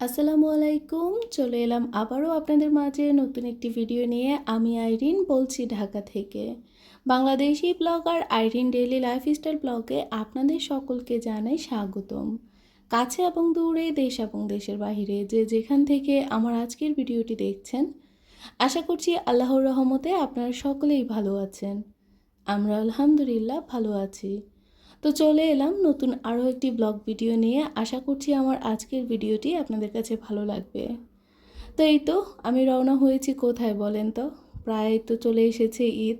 আসসালামু আলাইকুম, চলে এলাম আবারও আপনাদের মাঝে নতুন একটি ভিডিও নিয়ে। আমি আইরিন বলছি ঢাকা থেকে। Bangladeshi blogger Irin daily lifestyle ব্লগে আপনাদের সকলকে জানাই স্বাগতম। কাছে এবং দূরে, দেশ এবং দেশের বাইরে যে যেখান থেকে আমার আজকের ভিডিওটি দেখছেন, আশা করছি আল্লাহর রহমতে আপনারা সকলেই ভালো আছেন। আমরা আলহামদুলিল্লাহ ভালো আছি। তো চলে এলাম নতুন আরও একটি ব্লগ ভিডিও নিয়ে। আশা করছি আমার আজকের ভিডিওটি আপনাদের কাছে ভালো লাগবে। তো এই তো, আমি রওনা হয়েছি কোথায় বলেন তো? প্রায় তো চলে এসেছে ঈদ।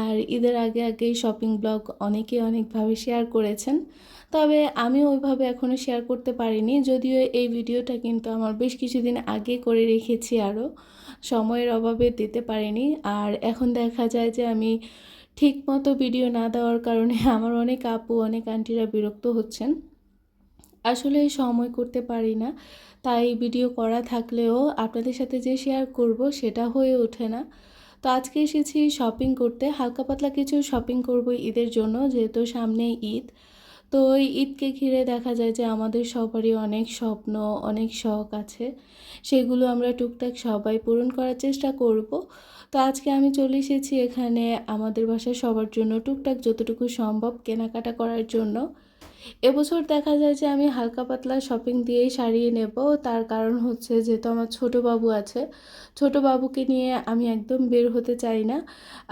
আর ঈদের আগে আগেই শপিং ব্লগ অনেকে অনেকভাবে শেয়ার করেছেন। তবে আমি ওইভাবে এখনও শেয়ার করতে পারিনি। যদিও এই ভিডিওটা কিন্তু আমার বেশ কিছুদিন আগে করে রেখেছি আরও। সময়ের অভাবে দিতে পারিনি। আর এখন দেখা যায় যে আমি ঠিক মতো ভিডিও না দেওয়ার কারণে আমার অনেক আপু, অনেক আন্টিরা বিরক্ত হচ্ছেন। আসলে সময় করতে পারি না, তাই ভিডিও করা থাকলেও আপনাদের সাথে যে শেয়ার করব সেটা হয়ে ওঠে না। তো আজকে এসেছি শপিং করতে, হালকা পাতলা কিছু শপিং করব ঈদের জন্য, যেহেতু সামনে ঈদ। তো ওই ঈদকে ঘিরে দেখা যায় যে আমাদের সবারই অনেক স্বপ্ন, অনেক শখ আছে। সেগুলো আমরা টুকটাক সবাই পূরণ করার চেষ্টা করব। তো আজকে আমি চলে এসেছি এখানে আমাদের বাসায় সবার জন্য টুকটাক যতটুকু সম্ভব কেনাকাটা করার জন্য। এবছর দেখা যায় যে আমি হালকা পাতলা শপিং দিয়েই সারিয়ে নেব। তার কারণ হচ্ছে যেহেতু আমার ছোট বাবু আছে, ছোট বাবুকে নিয়ে আমি একদম বের হতে চাই না।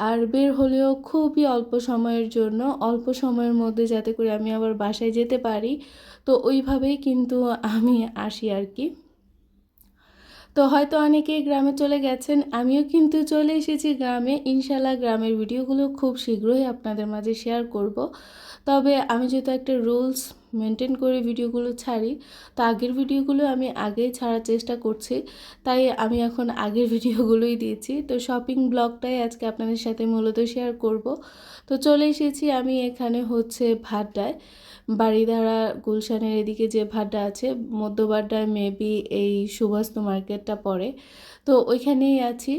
আর বের হলেও খুবই অল্প সময়ের জন্য, অল্প সময়ের মধ্যে যাতে করে আমি আবার বাসায় যেতে পারি। তো ওইভাবেই কিন্তু আমি আসি আর কি। তো হয়তো অনেকে গ্রামে চলে গেছেন, আমিও কিন্তু চলে এসেছি গ্রামে। ইনশাল্লাহ গ্রামের ভিডিওগুলো খুব শীঘ্রই আপনাদের মাঝে শেয়ার করব। তবে আমি যেহেতু একটা রুলস মেনটেন করে ভিডিওগুলো ছাড়ি, তো আগের ভিডিওগুলো আমি আগেই ছাড়ার চেষ্টা করছি। তাই আমি এখন আগের ভিডিওগুলোই দিয়েছি। তো শপিং ব্লগটাই আজকে আপনাদের সাথে মূলত শেয়ার করব। তো চলে এসেছি আমি এখানে হচ্ছে ভাড্ডায়। বাড়িধারা গুলশানের এদিকে যে ভাড্ডা আছে মধ্যবাড্ডায় মেবি এই সুভাস্ত মার্কেটটা পড়ে। তো ওইখানেই আছি।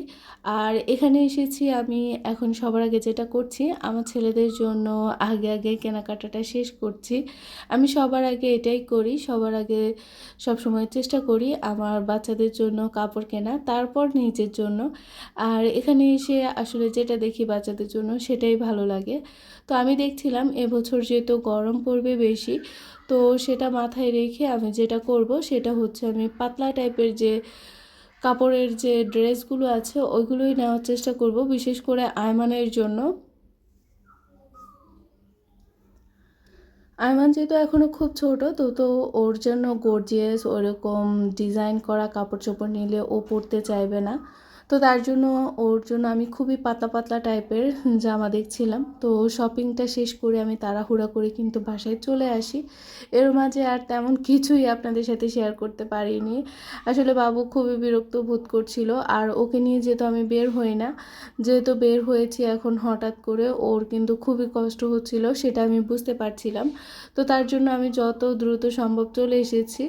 আর এখানে এসেছি আমি এখন সবার আগে যেটা করছি, আমার ছেলেদের জন্য আগে আগে কেনাকাটাটা শেষ করছি। আমি সবার আগে এটাই করি, সবার আগে সব সময় চেষ্টা করি আমার বাচ্চাদের জন্য কাপড় কেনা, তারপর নিজের জন্য। আর এখানে এসে আসলে যেটা দেখি বাচ্চাদের জন্য সেটাই ভালো লাগে। তো আমি দেখছিলাম এবছর যেহেতু গরম পড়বে বেশি, তো সেটা মাথায় রেখে আমি যেটা করব সেটা হচ্ছে আমি পাতলা টাইপের যে কাপড়ের যে ড্রেসগুলো আছে, ওইগুলোই নেওয়ার চেষ্টা করব, বিশেষ করে আয়মানের জন্য। আয়মান যেহেতু এখনও খুব ছোট, তো তো ওর জন্য গর্জিয়াস ওরকম ডিজাইন করা কাপড় চোপড় নিলে ও পরতে চাইবে না। তো তার জন্য, ওর জন্য আমি খুবই পাতলা পাতলা টাইপের জামা দেখছিলাম। তো শপিংটা শেষ করে আমি তাড়াহুড়া করে কিন্তু বাসায় চলে আসি। এর মাঝে আর তেমন কিছুই আপনাদের সাথে শেয়ার করতে পারিনি। আসলে বাবু খুবই বিরক্ত বোধ করছিল। আর ওকে নিয়ে যেহেতু আমি বের হই না, যেহেতু বের হয়েছি এখন হঠাৎ করে, ওর কিন্তু খুবই কষ্ট হচ্ছিল, সেটা আমি বুঝতে পারছিলাম। তো তার জন্য আমি যত দ্রুত সম্ভব চলে এসেছি।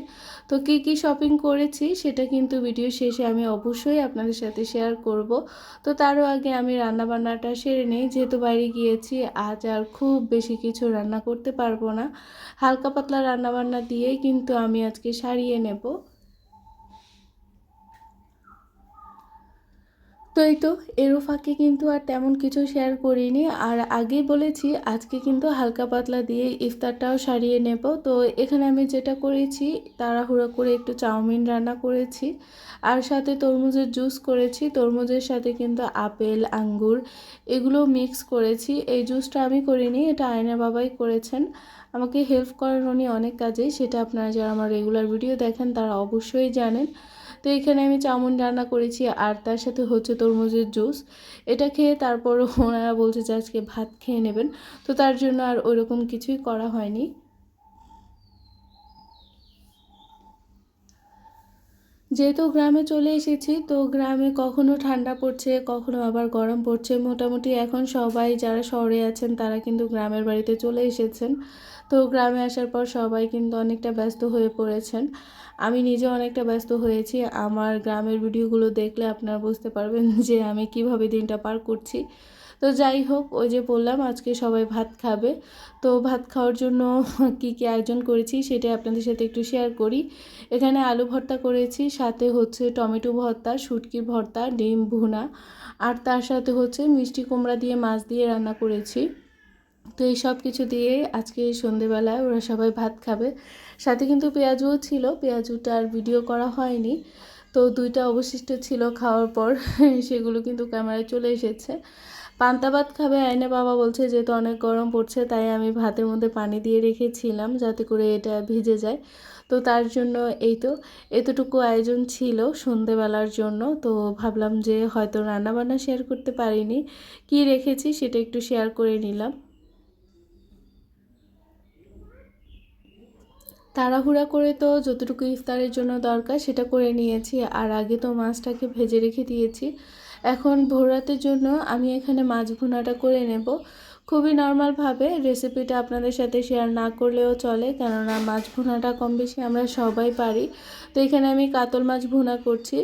তো কী কী শপিং করেছি, সেটা কিন্তু ভিডিও শেষে আমি অবশ্যই আপনাদের সাথে শেয়ার করব। তো তারও আগে আমি রান্নাবান্নাটা সেরে নেই। যেহেতু বাইরে গিয়েছি, আজ আর খুব বেশি কিছু রান্না করতে পারব না। হালকা পাতলা রান্নাবান্না দিয়েই কিন্তু আমি আজকে সারিয়ে নেব। তো এই তো এরও ফাঁকে কিন্তু আর তেমন কিছু শেয়ার করিনি। আর আগেই বলেছি, আজকে কিন্তু হালকা পাতলা দিয়ে ইফতারটাও সারিয়ে নেব। তো এখানে আমি যেটা করেছি, তাড়াহুড়ো করে একটু চাউমিন রান্না করেছি। আর সাথে তরমুজের জুস করেছি। তরমুজের সাথে কিন্তু আপেল, আঙ্গুর এগুলো মিক্স করেছি। এই জুসটা আমি করিনি, এটা আয়না বাবাই করেছেন। আমাকে হেল্প করেন উনি অনেক কাজে। সেটা আপনারা যারা আমার রেগুলার ভিডিও দেখেন, তারা অবশ্যই জানেন। তো এখানে আমি চাউমিন রান্না করেছি আর তার সাথে হচ্ছে তরমুজের জুস। এটা খেয়ে তারপর ওনারা বলছে যে আজকে ভাত খেয়ে নেবেন। তো তার জন্য আর ওরকম কিছুই করা হয়নি। যেহেতু গ্রামে চলে এসেছি, তো গ্রামে কখনো ঠান্ডা পড়ছে, কখনো আবার গরম পড়ছে। মোটামুটি এখন সবাই যারা শহরে আছেন, তারা কিন্তু গ্রামের বাড়িতে চলে এসেছেন। তো গ্রামে আসার পর সবাই কিন্তু অনেকটা ব্যস্ত হয়ে পড়েছেন। আমি নিজে অনেকটা ব্যস্ত হয়েছি। আমার গ্রামের ভিডিওগুলো দেখলে আপনারা বুঝতে পারবেন যে আমি কীভাবে দিনটা পার করছি। তো যাই হোক, ওই যে বললাম আজকে সবাই ভাত খাবে। তো ভাত খাওয়ার জন্য কী কী আয়োজন করেছি সেটা আপনাদের সাথে একটু শেয়ার করি। এখানে আলু ভর্তা করেছি, সাথে হচ্ছে টমেটো ভর্তা, শুটকির ভর্তা, ডিম ভুনা, আর তার সাথে হচ্ছে মিষ্টি কুমড়া দিয়ে, মাছ দিয়ে রান্না করেছি। তো এই সব কিছু দিয়ে আজকে সন্ধেবেলায় ওরা সবাই ভাত খাবে। সাথে কিন্তু পেঁয়াজুও ছিল, পেঁয়াজুটা আর ভিডিও করা হয়নি। তো দুইটা অবশিষ্ট ছিল খাওয়ার পর, সেগুলো কিন্তু ক্যামেরায় চলে এসেছে। পান্তা ভাত খাবে আইনে বাবা বলছে যেহেতু অনেক গরম পড়ছে, তাই আমি ভাতের মধ্যে পানি দিয়ে রেখেছিলাম যাতে করে এটা ভিজে যায়। তো তার জন্য এই তো, এতটুকু আয়োজন ছিল সন্ধেবেলার জন্য, তো ভাবলাম যে হয়তো রান্নাবান্না শেয়ার করতে পারিনি। কি রেখেছি সেটা একটু শেয়ার করে নিলাম। তাড়াহুড়া করে তো যতটুকু ইফতারের জন্য দরকার সেটা করে নিয়েছি। আর আগে তো মাছটাকে ভেজে রেখে দিয়েছি। এখন ভোরাতের জন্য আমি এখানে মাছ ভুনাটা করে নেব। খুবই নর্মালভাবে রেসিপিটা আপনাদের সাথে শেয়ার না করলেও চলে, কেননা মাছ ভুনাটা কম বেশি আমরা সবাই পারি। তো এখানে আমি কাতল মাছ ভুনা করছি।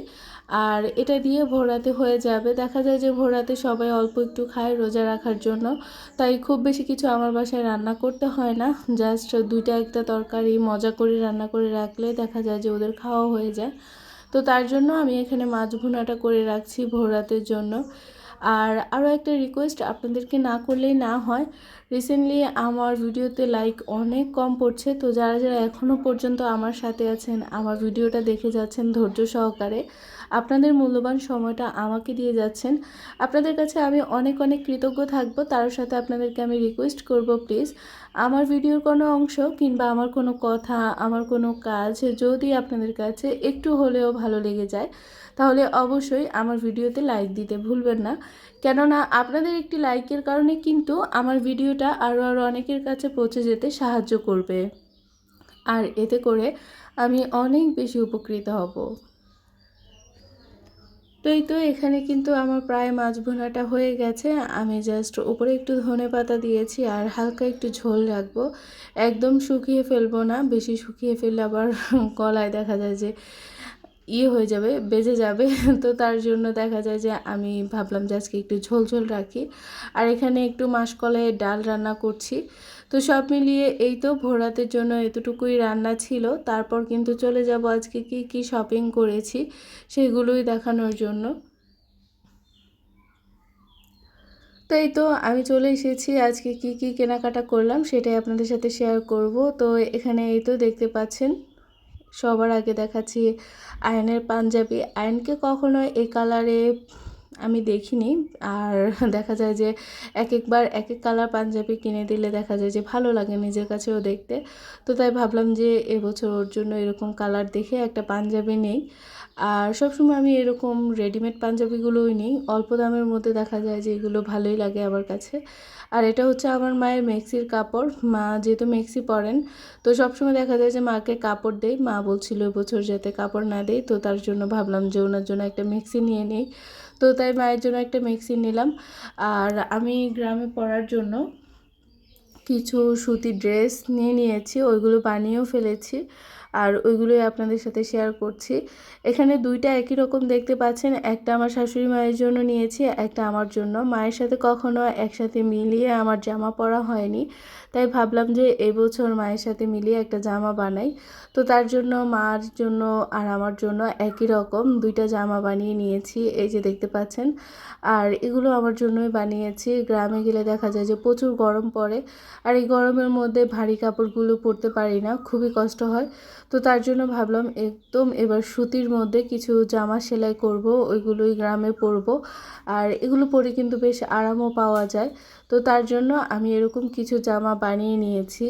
আর এটা দিয়ে ভোরাতে হয়ে যাবে। দেখা যায় যে ভোরাতে সবাই অল্প একটু খায় রোজা রাখার জন্য। তাই খুব বেশি কিছু আমার বাসায় রান্না করতে হয় না। জাস্ট দুইটা একটা তরকারি, মজা করে রান্না করে রাখলে দেখা যায় যে ওদের খাওয়া হয়ে যায়। তো তার জন্য আমি এখানে মাছ ভুনাটা করে রাখছি ভোরাতের জন্য। আর আরও একটা রিকোয়েস্ট আপনাদেরকে না করলেই না হয়। রিসেন্টলি আমার ভিডিওতে লাইক অনেক কম পড়ছে। তো যারা যারা এখনও পর্যন্ত আমার সাথে আছেন, আমার ভিডিওটা দেখে যাচ্ছেন ধৈর্য সহকারে। আপনাদের মূল্যবান সময়টা আমাকে দিয়ে যাচ্ছেন। আপনাদের কাছে আমি অনেক অনেক কৃতজ্ঞ থাকব। তার সাথে আপনাদেরকে আমি রিকোয়েস্ট করব প্লিজ আমার ভিডিওর কোনো অংশ কিংবা আমার কোনো কথা, আমার কোনো কাজ যদি আপনাদের কাছে একটু হলেও ভালো লেগে যায়, তাহলে অবশ্যই আমার ভিডিওতে লাইক দিতে ভুলবেন না। কেননা আপনাদের একটি লাইকের কারণে কিন্তু আমার ভিডিওটা আরও আরও অনেকের কাছে পৌঁছে যেতে সাহায্য করবে। আর এতে করে আমি অনেক বেশি উপকৃত হব। তো এই তো এখানে কিন্তু আমার প্রায় মাছ ভুনাটা হয়ে গেছে। আমি জাস্ট উপরে একটু ধনে পাতা দিয়েছি আর হালকা একটু ঝোল রাখব। একদম শুকিয়ে ফেলব না, বেশি শুকিয়ে ফেললে আবার গলায় দেখা যায় যে ইয়ে হয়ে যাবে, বেজে যাবে। তো তার জন্য দেখা যায় যে আমি ভাবলাম যে আজকে একটু ঝোল ঝোল রাখি। আর এখানে একটু মাসকলাইয়ের ডাল রান্না করছি। তো সব মিলিয়ে এই তো ভোরাতের জন্য এতটুকুই রান্না ছিল। তারপর কিন্তু চলে যাব আজকে কি কি শপিং করেছি সেগুলোই দেখানোর জন্য। তো এই তো আমি চলে এসেছি, আজকে কি কি কেনাকাটা করলাম সেটাই আপনাদের সাথে শেয়ার করব। তো এখানে এই তো দেখতে পাচ্ছেন, সবার আগে দেখাচ্ছি আয়নের পাঞ্জাবি। আয়নকে কখনো এই কালারে আমি দেখিনি। আর দেখা যায় যে এক একবার এক এক কালার পাঞ্জাবি কিনে দিলে দেখা যায় যে ভালো লাগে নিজের কাছেও দেখতে। তো তাই ভাবলাম যে এবছর ওর জন্য এরকম কালার দেখে একটা পাঞ্জাবি নেই। আর সবসময় আমি এরকম রেডিমেড পাঞ্জাবিগুলোই নিই। অল্প দামের মধ্যে দেখা যায় যে এগুলো ভালোই লাগে আমার কাছে। আর এটা হচ্ছে আমার মায়ের মেক্সির কাপড়। মা যেহেতু মেক্সি পরেন, তো সবসময় দেখা যায় যে মাকে কাপড় দেয় মা বলছিল বছর যাতে কাপড় না দেয় তো তার জন্য ভাবলাম যে ওনার জন্য একটা মেক্সি নিয়ে নিই। তো তাই মায়ের জন্য একটা মেক্সি নিলাম। আর আমি গ্রামে পড়ার জন্য কিছু সুতি ড্রেস নিয়ে নিয়েছি, ওইগুলো বানিয়েও ফেলেছি। আর ওইগুলোই আপনাদের সাথে শেয়ার করছি। এখানে দুইটা একই রকম দেখতে পাচ্ছেন, একটা আমার শাশুড়ি মায়ের জন্য নিয়েছি, একটা আমার জন্য। মায়ের সাথে কখনো একসাথে মিলিয়ে আমার জামা পরা হয়নি, তাই ভাবলাম যে এবছর মায়ের সাথে মিলিয়ে একটা জামা বানাই। তো তার জন্য মার জন্য আর আমার জন্য একই রকম দুইটা জামা বানিয়ে নিয়েছি, এই যে দেখতে পাচ্ছেন। আর এগুলো আমার জন্যই বানিয়েছি। গ্রামে গেলে দেখা যায় যে প্রচুর গরম পড়ে, আর এই গরমের মধ্যে ভারী কাপড়গুলো পরতে পারি না, খুবই কষ্ট হয়। তো তার জন্য ভাবলাম একদম এবার সুতির মধ্যে কিছু জামা সেলাই করব, ওইগুলোই গ্রামে পরব। আর এগুলো পরে কিন্তু বেশ আরামও পাওয়া যায়। তো তার জন্য আমি এরকম কিছু জামা বানিয়ে নিয়েছি।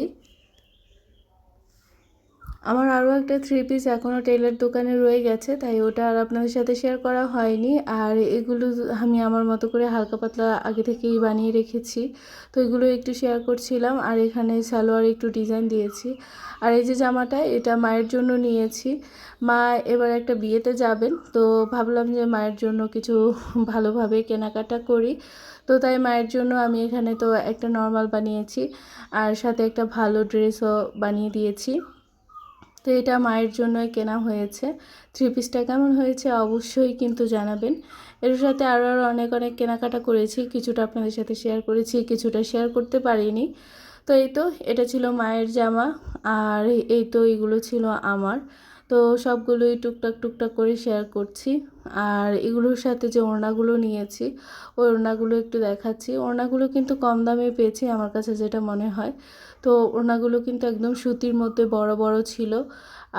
আমার আরও একটা থ্রি পিস এখনও টেলার দোকানে রয়ে গেছে, তাই ওটা আর আপনাদের সাথে শেয়ার করা হয়নি। আর এগুলো আমি আমার মতো করে হালকা পাতলা আগে থেকেই বানিয়ে রেখেছি। তো এগুলো একটু শেয়ার করছিলাম, আর এখানে সালোয়ার একটু ডিজাইন দিয়েছি। আর এই যে জামাটা, এটা মায়ের জন্য নিয়েছি। মা এবার একটা বিয়েতে যাবেন, তো ভাবলাম যে মায়ের জন্য কিছু ভালোভাবে কেনাকাটা করি। তো তাই মায়ের জন্য আমি এখানে তো একটা নর্মাল বানিয়েছি, আর সাথে একটা ভালো ড্রেসও বানিয়ে দিয়েছি। তো এটা মায়ের জন্যই কেনা হয়েছে। থ্রি পিসটা কেমন হয়েছে অবশ্যই কিন্তু জানাবেন। এর সাথে আরও আরও অনেক অনেক কেনাকাটা করেছি, কিছুটা আপনাদের সাথে শেয়ার করেছি, কিছুটা শেয়ার করতে পারিনি। তো এই তো, এটা ছিল মায়ের জামা আর এই তো এইগুলো ছিল আমার। তো সবগুলোই টুকটাক টুকটাক করে শেয়ার করছি। আর এগুলোর সাথে যে ওড়নাগুলো নিয়েছি, ওই ওড়নাগুলো একটু দেখাচ্ছি। ওড়নাগুলো কিন্তু কম দামে পেয়েছি, আমার কাছে যেটা মনে হয়। তো ওড়নাগুলো কিন্তু একদম সুতির মধ্যে বড় বড় ছিল।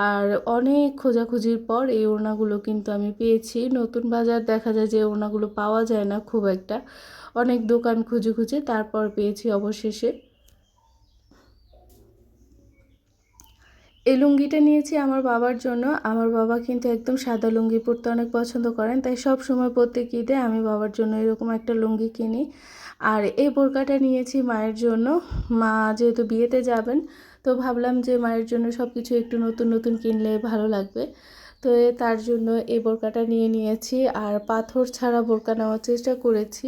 আর অনেক খোঁজাখুঁজির পর এই ওড়নাগুলো কিন্তু আমি পেয়েছি। নতুন বাজার দেখা যায় যে ওড়নাগুলো পাওয়া যায় না খুব একটা। অনেক দোকান খুঁজে খুঁজে তারপর পেয়েছি অবশেষে। এই লুঙ্গিটা নিয়েছি আমার বাবার জন্য। আমার বাবা কিন্তু একদম সাদা লুঙ্গি পরতে অনেক পছন্দ করেন, তাই সব সময় প্রত্যেক ঈদে আমি বাবার জন্য এরকম একটা লুঙ্গি কিনি। আর এই বোরকাটা নিয়েছি মায়ের জন্য। মা যেহেতু বিয়েতে যাবেন, তো ভাবলাম যে মায়ের জন্য সব কিছু একটু নতুন নতুন কিনলে ভালো লাগবে। তো তার জন্য এই বোরকাটা নিয়ে নিয়েছি আর পাথর ছাড়া বোরকা নেওয়ার চেষ্টা করেছি।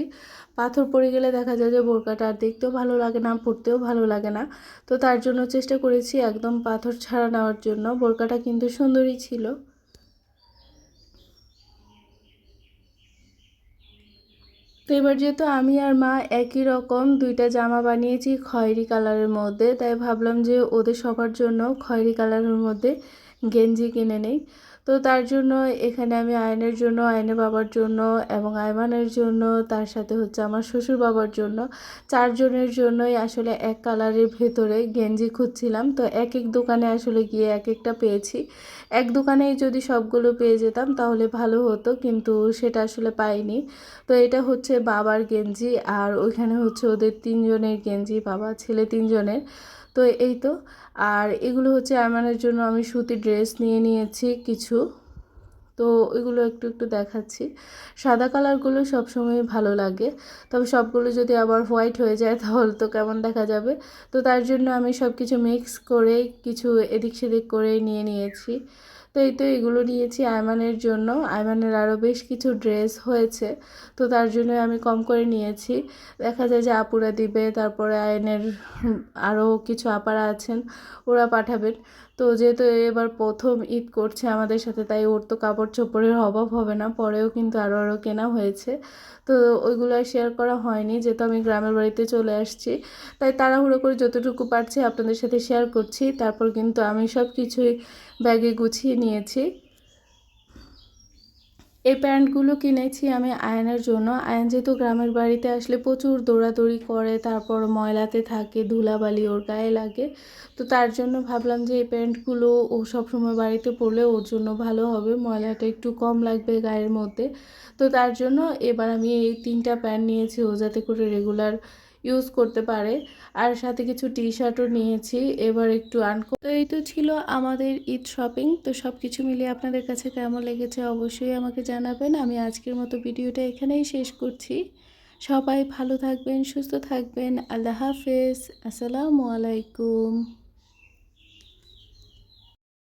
পাথর পড়ে গেলে দেখা যায় যে বোরকাটা আর দেখতেও ভালো লাগে না পরতেও ভালো লাগে না। তো তার জন্য চেষ্টা করেছি একদম পাথর ছাড়া নেওয়ার জন্য। বোরকাটা কিন্তু সুন্দরই ছিল। তো এবার যেহেতু আমি আর মা একই রকম দুইটা জামা বানিয়েছি খয়েরি কালারের মধ্যে, তাই ভাবলাম যে ওদের সবার জন্য খয়েরি কালারের মধ্যে গেঞ্জি কিনে নেই। তো তার জন্য এখানে আমি আয়নের জন্য আয়নের বাবার জন্য এবং আয়মানের জন্য, তার সাথে হচ্ছে আমার শ্বশুর বাবার জন্য চারজনের জন্যই আসলে এক কালারের ভেতরে গেঞ্জি খুঁজছিলাম। তো এক এক দোকানে আসলে গিয়ে এক একটা পেয়েছি। এক দোকানেই যদি সবগুলো পেয়ে যেতাম তাহলে ভালো হতো, কিন্তু সেটা আসলে পাইনি। তো এটা হচ্ছে বাবার গেঞ্জি আর ওইখানে হচ্ছে ওদের তিনজনের গেঞ্জি, বাবা, ছেলে তিনজনের। তো এই তো। আর এগুলো হচ্ছে আমার জন্য আমি সুতি ড্রেস নিয়ে নিয়েছি কিছু। তো ওইগুলো একটু একটু দেখাচ্ছি। সাদা কালারগুলো সবসময় ভালো লাগে। তবে সবগুলো যদি আবার হোয়াইট হয়ে যায়, তাহলে তো কেমন দেখা যাবে? তো তার জন্য আমি সব কিছু মিক্স করে কিছু এদিক সেদিক করে নিয়ে নিয়েছি। তো এই তো এগুলো নিয়েছি আয়মানের জন্য। আয়মানের আরও বেশ কিছু ড্রেস হয়েছে। তো তার জন্য আমি কম করে নিয়েছি। দেখা যায় যে আপুরা দিবে, তারপরে আয়নের আরও কিছু আপারা আছেন, ওরা পাঠাবেন। তো যেহেতু এবার প্রথম ঈদ করছে আমাদের সাথে, তাই ওর তো কাপড় চোপড়ের অভাব হবে না, পরেও কিন্তু আরও আরও কেনা হয়েছে। তো ওইগুলো আর শেয়ার করা হয়নি, যেহেতু আমি গ্রামের বাড়িতে চলে আসছি। তাই তাড়াহুড়ো করে যতটুকু পারছি আপনাদের সাথে শেয়ার করছি, তারপর কিন্তু আমি সব কিছুই ব্যাগে গুছিয়ে নিয়েছি। এই প্যান্টগুলো কিনেছি আমি আয়নের জন্য। আয়ন যেহেতু গ্রামের বাড়িতে আসলে প্রচুর দৌড়াদৌড়ি করে, তারপর ময়লাতে থাকে, ধুলাবালি ওর গায়ে লাগে। তো তার জন্য ভাবলাম যে এই প্যান্টগুলো ও সবসময় বাড়িতে পরলে ওর জন্য ভালো হবে, ময়লাটা একটু কম লাগবে গায়ের মধ্যে। তো তার জন্য এবার আমি এই তিনটা প্যান্ট নিয়েছি ও যাতে করে রেগুলার ইউজ করতে পারে। আর সাথে কিছু টি শার্টও নিয়েছি। এবার একটু আন তো এই তো ছিল আমাদের ঈদ শপিং তো সব কিছু মিলিয়ে আপনাদের কাছে কেমন লেগেছে অবশ্যই আমাকে জানাবেন। আমি আজকের মতো ভিডিওটা এখানেই শেষ করছি। সবাই ভালো থাকবেন, সুস্থ থাকবেন। আল্লাহ হাফেজ। আসসালামু আলাইকুম।